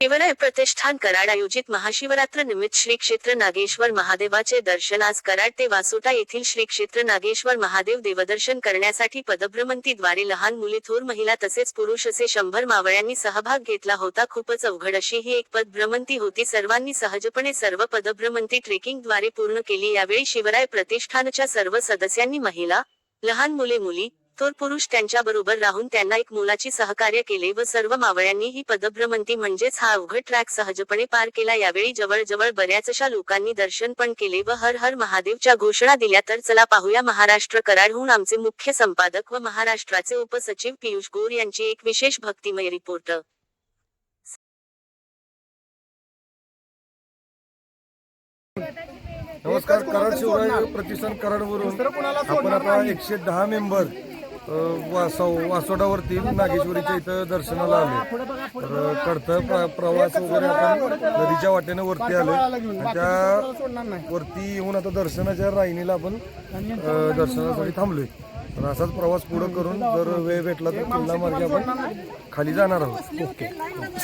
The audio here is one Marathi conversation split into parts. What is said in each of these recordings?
शिवराय प्रतिष्ठान कराड आयोजित महाशिवरात्र निमित्त श्री क्षेत्र नागेश्वर महादेवाचे दर्शन आज कराड ते वासोटा येथील श्री क्षेत्र नागेश्वर महादेव देवदर्शन करण्यासाठी पदभ्रमंतीद्वारे लहान मुली थोर महिला तसेच पुरुष असे शंभर मावळ्यांनी सहभाग घेतला होता. खूपच अवघड अशी ही एक पदभ्रमंती होती. सर्वांनी सहजपणे सर्व पदभ्रमंती ट्रेकिंगद्वारे पूर्ण केली. यावेळी शिवराय प्रतिष्ठानच्या सर्व सदस्यांनी महिला लहान मुले मुली थोर पुरुष त्यांच्याबरोबर राहून त्यांना एक मुलाची सहकार्य केले व सर्व मावळ्यांनी ही पदभ्रमंती म्हणजेच हा अवघड ट्रॅक सहजपणे पार केला. यावेळी जवळजवळ बऱ्याचशा लोकांनी दर्शन पण केले व हर हर महादेवच्या घोषणा दिल्या. तर चला पाहूया महाराष्ट्र कराडहून आमचे मुख्य संपादक व महाराष्ट्राचे उपसचिव पियुष गोर यांची एक विशेष भक्तिमय रिपोर्ट. नमस्कार कराड शिवराय प्रतिष्ठान कराडवरून. आपण आता एकशे दहा मेंबर वासोडावरती नागेश्वरीच्या इथं दर्शनाला आले. तर कडतं प्र- प्रवास वगैरे आपण नदीच्या वाटेनं वरती आलो आणि त्या वरती येऊन आता दर्शनाच्या राहिणीला आपण दर्शनासाठी थांबलोय. तर असाच प्रवास पुढे करून जर वेळ भेटला तर किल्ला मार्गे आपण खाली जाणार आहोत. ओके.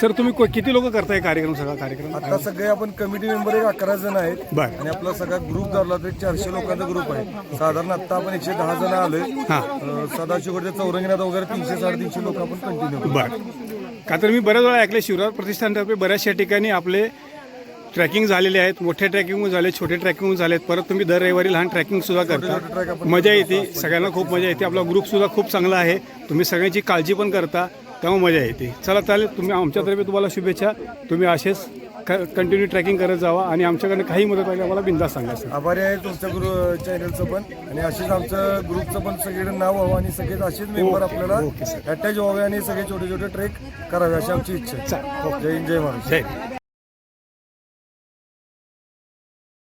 सर तुम्ही को- किती लोक करताय कार्यक्रम सगळा कार्यक्रम? आता सगळे आपण कमिटी मेंबर एक अकरा जण आहेत. बर. आणि आपला सगळा ग्रुप धरला तर चारशे लोकांचा ग्रुप आहे. साधारण आता आपण एकशे दहा जण आलोय. हा. अं, सदाशिवकडच्या चौरंगीनाथ वगैरे तीनशे साडेतीनशे लोक आपण कंटिन्यू बर. का तर मी बऱ्याच वेळा ऐकले शिवराज प्रतिष्ठानतर्फे बऱ्याचशा ठिकाणी आपले ट्रॅकिंग झालेले आहेत मोठे ट्रॅकिंग झाले छोटे ट्रॅकिंग झालेत परत तुम्ही दर रविवारी लहान ट्रॅकिंग सुद्धा छोटे ट्रॅक करता. मजा येते सगळ्यांना खूप मजा येते. आपला ग्रुप सुद्धा खूप चांगला आहे. तुम्ही सगळ्यांची काळजी पण करता त्यामुळे मजा येते. चला चालेल. तुम्ही आमच्यातर्फे तुम्हाला शुभेच्छा. तुम्ही असेच कंटिन्यू ट्रॅकिंग करत जावा आणि आमच्याकडनं काही मदत पाहिजे आम्हाला बिंदास सांगा सर आभारी आहे तुमच्या ग्रुप चॅनलचं पण. आणि असेच आमचं ग्रुपचं पण सगळीकडे नाव व्हावं आणि सगळेच असेच मेंबर आपल्याला. अटॅच व्हावे आणि सगळे छोटे छोटे ट्रेक करावे अशी आमची इच्छा जय जय महाराष्ट्र. जय